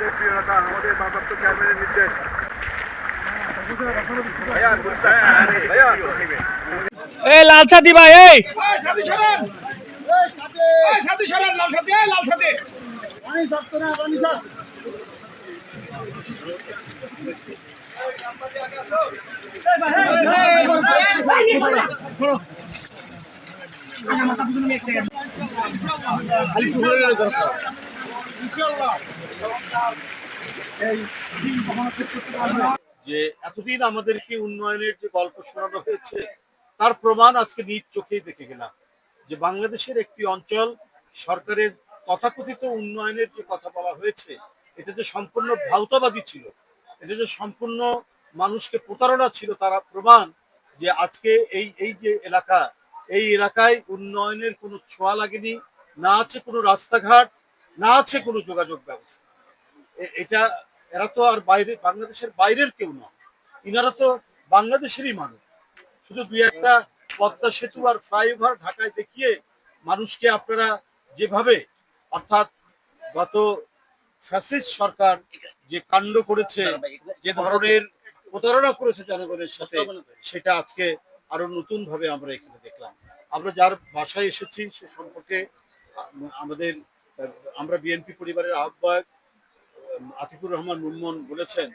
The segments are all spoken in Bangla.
আমাদের প্রিয় নেতা আমাদের ভারপ্রাপ্ত চেয়ারম্যানের নির্দেশ এই লাল ছাতি ভাই এই সাথী যে এতদিন আমাদেরকে উন্নয়নের যে গল্প শোনানো হয়েছে, তার প্রমাণ আজকে নিজ চোখেই দেখে গেলাম যে বাংলাদেশের একটি অঞ্চল সরকারের তথাকথিত উন্নয়নের যে কথা বলা হয়েছে, এটা যে সম্পূর্ণ ভাউতাবাজি ছিল, এটা যে সম্পূর্ণ মানুষকে প্রতারণা ছিল, তারা প্রমাণ যে আজকে এই এই যে এলাকা, এই এলাকায় উন্নয়নের কোনো ছোঁয়া লাগেনি, না আছে কোনো রাস্তাঘাট না আছে কোনো যোগাযোগ ব্যবস্থা। এটা, এরা তো আর বাইরে, বাংলাদেশের বাইরের কেউ নয়। ইনারা তো বাংলাদেশেরই মানুষ। শুধু দুই একটা পদ্মা সেতু আর ফ্লাইওভার ঢাকায় দেখিয়ে মানুষকে আপনারা যেভাবে, অর্থাৎ গত ফ্যাসিস্ট সরকার যে কাণ্ড করেছে, যে ধরনের প্রতারণা করেছে জনগণের সাথে, সেটা আজকে আরও নতুন ভাবে আমরা এখানে দেখলাম। আমরা যার বাসায় এসেছি, সে সম্পর্কে আমাদের আমরা বিএনপি পরিবারের আহ্বায়ক আতিকুর রহমান মুনমন বলেছেন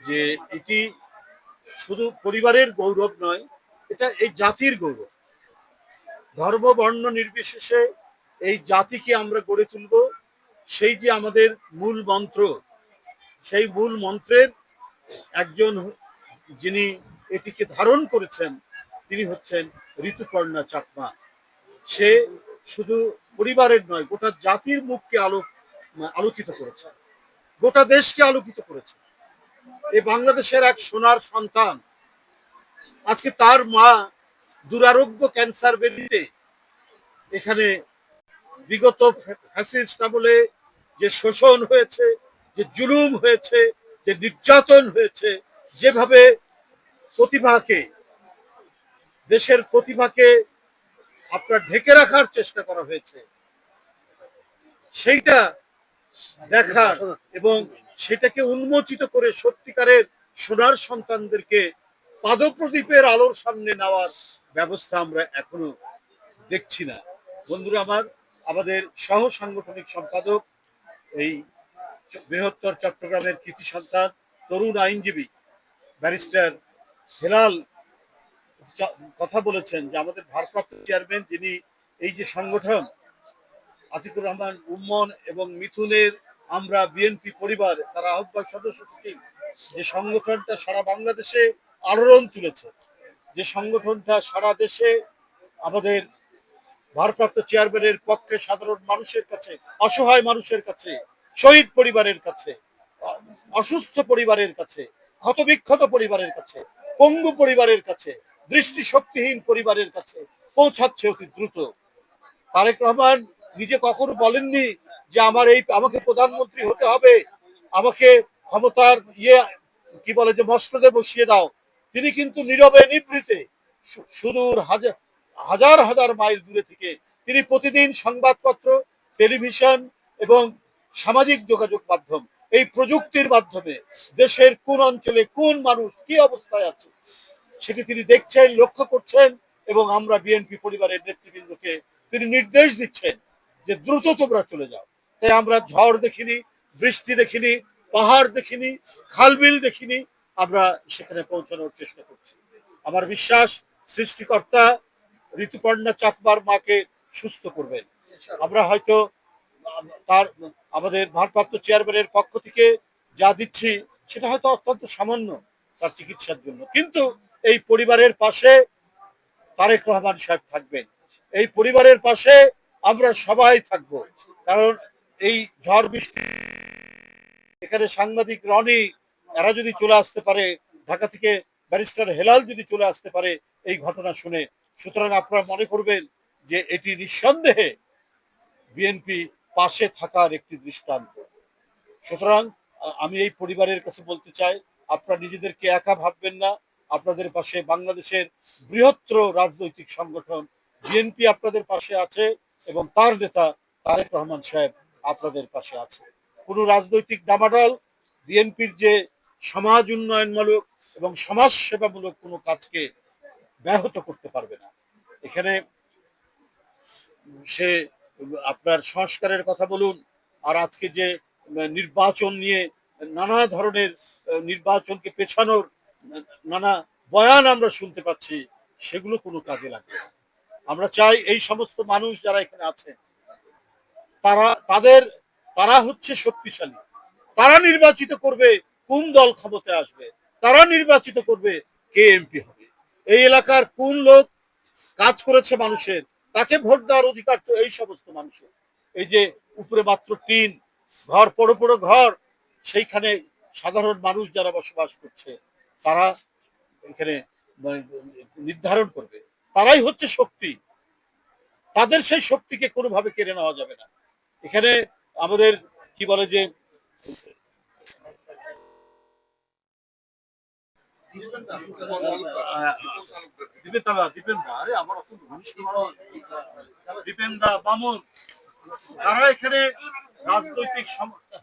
যে এটি শুধু পরিবারের গৌরব নয়, এটা এই জাতির গৌরব। ধর্ম, বর্ণ নির্বিশেষে এই জাতিকে আমরা গড়ে তুলব। সেই যে আমাদের মূল মন্ত্র, সেই মূল মন্ত্রের একজন যিনি এটিকে ধারণ করেছেন, তিনি হচ্ছেন ঋতুপর্ণা চাকমা। সে শুধু পরিবারের নয়, গোটা জাতির মুখকে আলো, আলোকিত করেছে। গোটা দেশকে আলোকিত করেছে। এই বাংলাদেশের এক সোনার সন্তান। আজকে তার মা দুরারোগ্য ক্যান্সার বেদিতে এখানে বিগত ফ্যাসিস্ট আমলে যে শোষণ হয়েছে, যে জুলুম হয়েছে, যে নির্যাতন হয়েছে, যেভাবে প্রতিভাকে, দেশের প্রতিভাকে আপনার ঢেকে রাখার চেষ্টা করা হয়েছে। সেইটা দেখার এবং সেটাকে উন্মোচিত করে সত্যিকারের সোনার সন্তানদেরকে পাদপ্রদীপের আলোর সামনে নেওয়ার ব্যবস্থা আমরা এখনও দেখছি না। বন্ধুরা আমার, আমাদের সহ সাংগঠনিক সম্পাদক, এই বৃহত্তর চট্টগ্রামের কৃতি সন্তান, তরুণ আইনজীবী, ব্যারিস্টার হেলাল কথা বলেছেন যে আমাদের ভারপ্রাপ্ত চেয়ারম্যান যিনি এই যে সংগঠন, আতিকুর রহমান, উম্মন এবং মিথুনের আমরা বিএনপি পরিবার, তারা আহ্বায়ক সদস্য সচিব, যে সংগঠনটা সারা বাংলাদেশে আলোড়ন তুলেছে, যে সংগঠনটা সারা দেশে আমাদের ভারপ্রাপ্ত চেয়ারম্যানের পক্ষে সাধারণ মানুষের কাছে, অসহায় মানুষের কাছে, শহীদ পরিবারের কাছে, অসুস্থ পরিবারের কাছে, ক্ষতবিক্ষত পরিবারের কাছে, পঙ্গু পরিবারের কাছে দৃষ্টি শক্তিহীন পরিবারের কাছে পৌঁছাচ্ছে অতি দ্রুত। তারেক রহমান নিজে কখনো বলেননি যে আমার এই আমাকে প্রধানমন্ত্রী হতে হবে, আমাকে ক্ষমতার ইয়ে কি বলে যে মসনদে বসিয়ে দাও। তিনি কিন্তু নীরবে নিবৃতে সুদূর হাজার হাজার হাজার মাইল দূরে থেকে তিনি প্রতিদিন সংবাদপত্র, টেলিভিশন এবং সামাজিক যোগাযোগ মাধ্যম এই প্রযুক্তির মাধ্যমে দেশের কোন অঞ্চলে কোন মানুষ কি অবস্থায় আছে সেটি তিনি দেখছেন, লক্ষ্য করছেন এবং আমরা বিএনপি পরিবারের নেতৃবৃন্দকে তিনি নির্দেশ দিচ্ছেন যে দ্রুত তোমরা চলে যাও। তাই আমরা ঝড় দেখিনি, বৃষ্টি দেখিনি, পাহাড় দেখিনি, খালবিল দেখিনি, আমরা সেখানে পৌঁছানোর চেষ্টা করছি। আমার বিশ্বাস, সৃষ্টিকর্তা ঋতুপর্ণা চাকমার মাকে সুস্থ করবেন। আমরা হয়তো তার, আমাদের ভারপ্রাপ্ত চেয়ারম্যানের পক্ষ থেকে যা দিচ্ছি, সেটা হয়তো অত্যন্ত সামান্য তার চিকিৎসার জন্য। কিন্তু এই পরিবারের পাশে তারেক রহমান সাহেব থাকবেন। এই পরিবারের পাশে আমরা সবাই থাকব। কারণ এই ঝড় বৃষ্টি এখানে সাংবাদিক রনি, এরা যদি চলে আসতে পারে, ঢাকা থেকে ব্যারিস্টার হেলাল যদি চলে আসতে পারে, এই ঘটনা শুনে। সুতরাং আপনারা মনে করবেন যে এটি নিঃসন্দেহে বিএনপি পাশে থাকার একটি দৃষ্টান্ত। সুতরাং আমি এই পরিবারের কাছে বলতে চাই, আপনারা নিজেদেরকে একা ভাববেন না। আপনাদের পাশে বাংলাদেশের বৃহত্তর রাজনৈতিক সংগঠন বিএনপি আপনাদের পাশে আছে এবং তার নেতা তারেক রহমান সাহেব আপনাদের পাশে আছে। কোনো রাজনৈতিক ডামাডল, বিএনপির যে সমাজ উন্নয়নমূলক এবং সমাজ সেবামূলক কোনো কাজকে ব্যাহত করতে পারবে না। এখানে সে আপনার সংস্কারের কথা বলুন আর আজকে যে নির্বাচন নিয়ে নানা ধরনের নির্বাচনকে পেছানোর নানা বয়ান আমরা শুনতে পাচ্ছি, সেগুলো কোনো কাজে লাগবে আমরা চাই এই সমস্ত মানুষ যারা এখানে আছেন তারা, তাদের, তারা হচ্ছে শক্তিশালী। তারা নির্বাচিত করবে কোন দল ক্ষমতায় আসবে, তারা নির্বাচিত করবে কে এমপি হবে। এই এলাকার কোন লোক কাজ করেছে মানুষের, তাকে ভোট দেওয়ার অধিকার তো এই সমস্ত মানুষের। এই যে উপরে মাত্র টিন, ঘর, পড়ো পড়ো ঘর, সেইখানে সাধারণ মানুষ যারা বসবাস করছে তারা এখানে মানে নির্ধারণ করবে। তারাই হচ্ছে শক্তি। তাদের সেই শক্তিকে কোনোভাবে কেড়ে নেওয়া যাবে না। এখানে আমাদের কি বলে যে আমার তারা এখানে রাজনৈতিক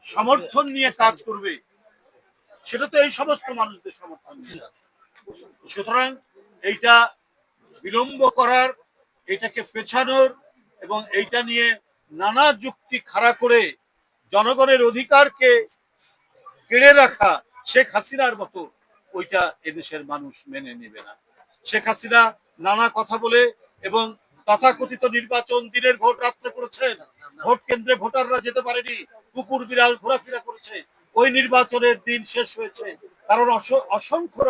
সমর্থন নিয়ে কাজ করবে। সেটা তো এই সমস্ত মানুষদের সমর্থন নিয়ে। সুতরাং এইটা বিলম্ব করার, এটাকে পেছানোর এবং এইটা নিয়ে নানা যুক্তি খাড়া করে জনগণের অধিকারকে কেড়ে রাখা শেখ হাসিনার মতো ওইটা এদেশের মানুষ মেনে নেবে না। শেখ হাসিনা নানা কথা বলে এবং তথাকথিত নির্বাচন দিনের ভোট রাত্রে করেছেন। ভোট কেন্দ্রে ভোটাররা যেতে পারেনি। কুকুর বিড়াল ঘোরাফেরা করেছে। ওই নির্বাচনের দিন শেষ হয়েছে। কারণ অস- অসংখ্য